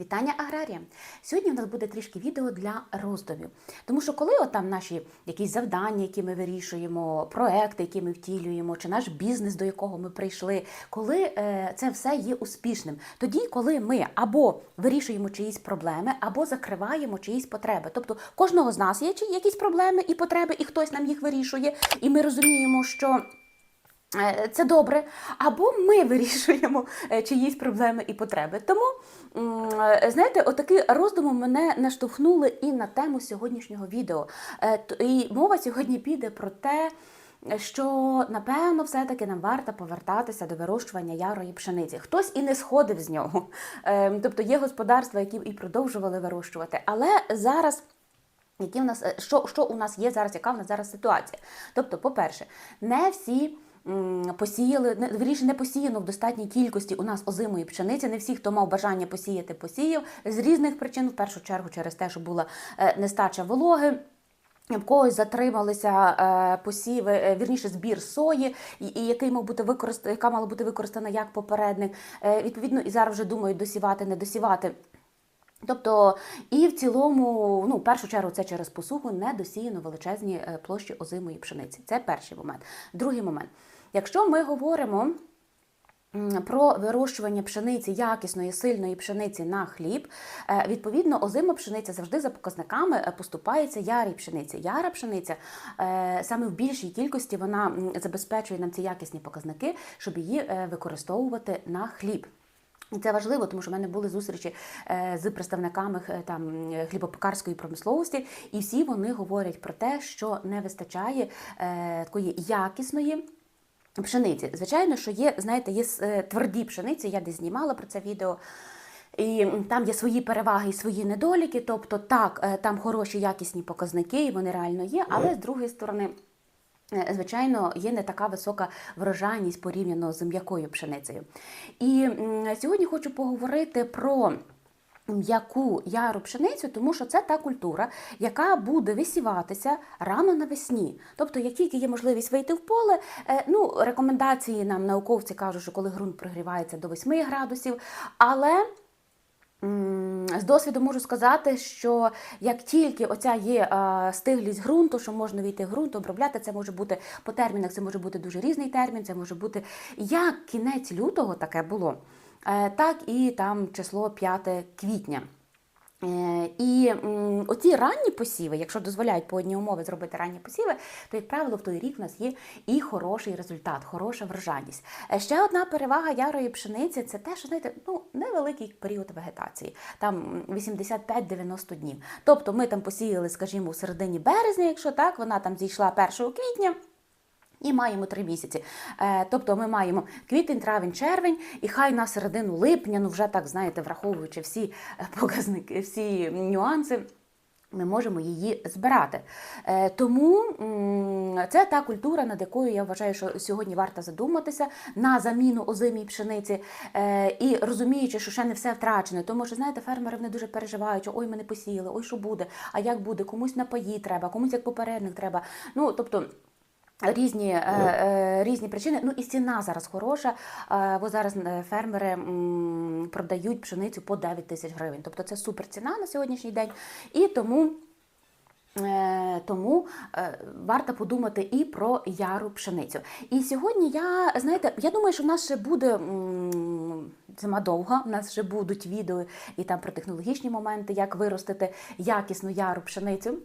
Вітання аграріям! Сьогодні в нас буде трішки відео для роздумів. Тому що коли от там наші якісь завдання, які ми вирішуємо, проекти, які ми втілюємо, чи наш бізнес, до якого ми прийшли, коли е, це все є успішним, тоді, коли ми або вирішуємо чиїсь проблеми, або закриваємо чиїсь потреби. Тобто кожного з нас є чи- якісь проблеми і потреби, і хтось нам їх вирішує, і ми розуміємо, що. Е, Це добре, або ми вирішуємо е, чиїсь проблеми і потреби. Тому, е, знаєте, отакі роздуми мене наштовхнули і на тему сьогоднішнього відео. І мова сьогодні піде про те, що напевно все-таки нам варто повертатися до вирощування ярої пшениці. Хтось і не сходив з нього. Тобто є господарства, які і продовжували вирощувати. Але зараз. Які в нас що, що у нас є зараз? Яка в нас зараз ситуація? Тобто, по-перше, не всі. Посіяли, вірніше, не посіяно в достатній кількості у нас озимої пшениці. Не всі, хто мав бажання посіяти, посіяв з різних причин, в першу чергу через те, що була е, нестача вологи. В когось затрималися е, посіви, е, вірніше збір сої, і, який мав бути використ... яка мала бути використана як попередник. Відповідно, і зараз вже думають досівати, не досівати. Тобто, і в цілому, ну, в першу чергу, це через посуху не досіяно величезні площі озимої пшениці. Це перший момент. Другий момент. Якщо ми говоримо про вирощування пшениці, якісної, сильної пшениці на хліб, е, відповідно, озима пшениця завжди за показниками е, поступається ярій пшениці. Яра пшениця е, саме в більшій кількості вона забезпечує нам ці якісні показники, щоб її використовувати на хліб. Це важливо, тому що в мене були зустрічі з представниками там хлібопекарської промисловості, і всі вони говорять про те, що не вистачає такої якісної. Пшениці. Звичайно, що є, знаєте, є е, тверді пшениці, я десь знімала про це відео. І там є свої переваги і свої недоліки. Тобто, так, е, там хороші якісні показники, і вони реально є, але з другої сторони. Е, Звичайно, є не така висока врожайність порівняно з м'якою пшеницею. І сьогодні хочу поговорити про м'яку яру пшеницю, тому що це та культура, яка буде висіватися рано навесні. Тобто, як тільки є можливість вийти в поле, е, ну, рекомендації нам науковці кажуть, що коли ґрунт прогрівається до 8 градусів, але З досвіду можу сказати, що як тільки оця є стиглість ґрунту, що можна війти в ґрунт, обробляти, це може бути по термінах, це може бути дуже різний термін, це може бути як кінець лютого таке було, так і там число 5 квітня. Е, І оці ранні посіви, якщо дозволяють погодні умови зробити ранні посіви, то, як правило, в той рік в нас є і хороший результат, хороша врожайність. Е, Ще одна перевага ярої пшениці це те, що знаєте, ну, невеликий період вегетації, там м, 85-90 днів. Тобто ми там посіяли, скажімо, у середині березня, якщо так, вона там зійшла 1 квітня. І маємо три місяці. Е, тобто ми маємо квітень, травень, червень, і хай на середину липня, ну вже так знаєте, враховуючи всі е, показники, всі нюанси. Ми можемо її збирати. Е, тому це та культура, над якою я вважаю, що сьогодні варто задуматися на заміну озимій пшениці. І розуміючи, що ще не все втрачено. Тому що, знаєте, фермери вони дуже переживають, що ой, ми не посіяли, ой, що буде, а як буде, комусь напої треба, комусь як попередник треба. Ну, тобто. Різні, е, е, різні причини. Ну і ціна зараз хороша, е, бо зараз е, фермери м, продають пшеницю по 9 тисяч гривень. Тобто це супер ціна на сьогоднішній день. І тому. Е, Тому е, варто подумати і про яру пшеницю. І сьогодні я знаєте, я думаю, що в нас ще буде зима довга. У нас ще будуть відео і там про технологічні моменти, як виростити якісну яру пшеницю.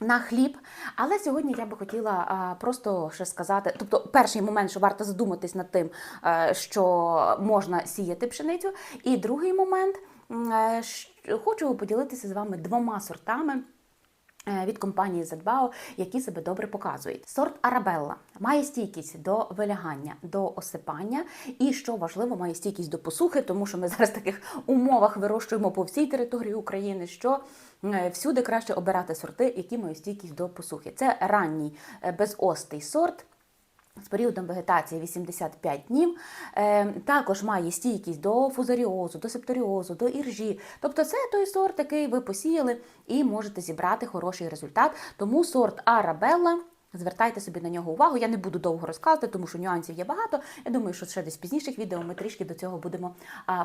На хліб, але сьогодні я би хотіла просто ще сказати: тобто, перший момент, що варто задуматись над тим, е, що можна сіяти пшеницю, і другий момент е, хочу поділитися з вами двома сортами. Е, Від компанії Задбао, які себе добре показують. Сорт Арабелла має стійкість до вилягання, до осипання, і що важливо, має стійкість до посухи, тому що ми зараз в таких умовах вирощуємо по всій території України, що е, всюди краще обирати сорти, які мають стійкість до посухи. Це ранній е, безостий сорт. З періодом вегетації 85 днів Е, також має стійкість до фузаріозу, до септоріозу, до іржі. Тобто це той сорт, який ви посіяли і можете зібрати хороший результат. Тому сорт Арабелла Звертайте собі на нього увагу. Я не буду довго розказувати, тому що нюансів є багато. Я думаю, що ще десь пізніших відео ми трішки до цього будемо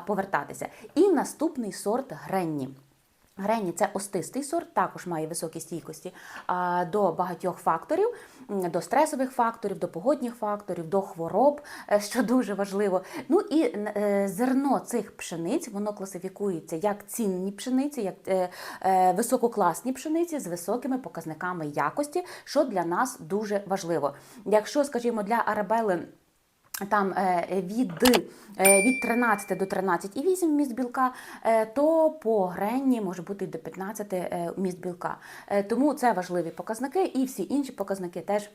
повертатися. І наступний сорт Гренні. Гренні це остистий сорт, також має високі стійкості до багатьох факторів, до стресових факторів, до погодних факторів, до хвороб, е, що дуже важливо. Ну і е, зерно цих пшениць воно класифікується як цінні пшениці, як е, висококласні пшениці з високими показниками якості, що для нас дуже важливо. Якщо, скажімо, для арабели. Там е, від, е, від 13 до 13,8 вміст білка, е, то по гренні може бути і до 15 міст білка. Тому це важливі показники, і всі інші показники теж.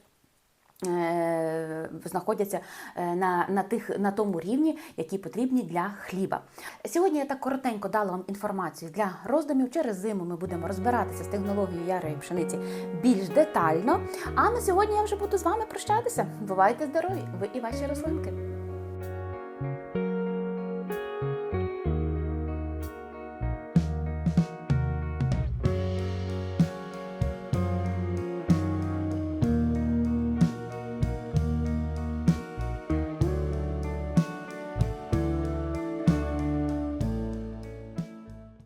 Е, Знаходяться е, на, на, тих, на тому рівні, які потрібні для хліба. Сьогодні я так коротенько дала вам інформацію для роздумів. Через зиму ми будемо розбиратися з технологією ярої пшениці більш детально. А на сьогодні я вже буду з вами прощатися. Бувайте здорові! Ви і ваші рослинки!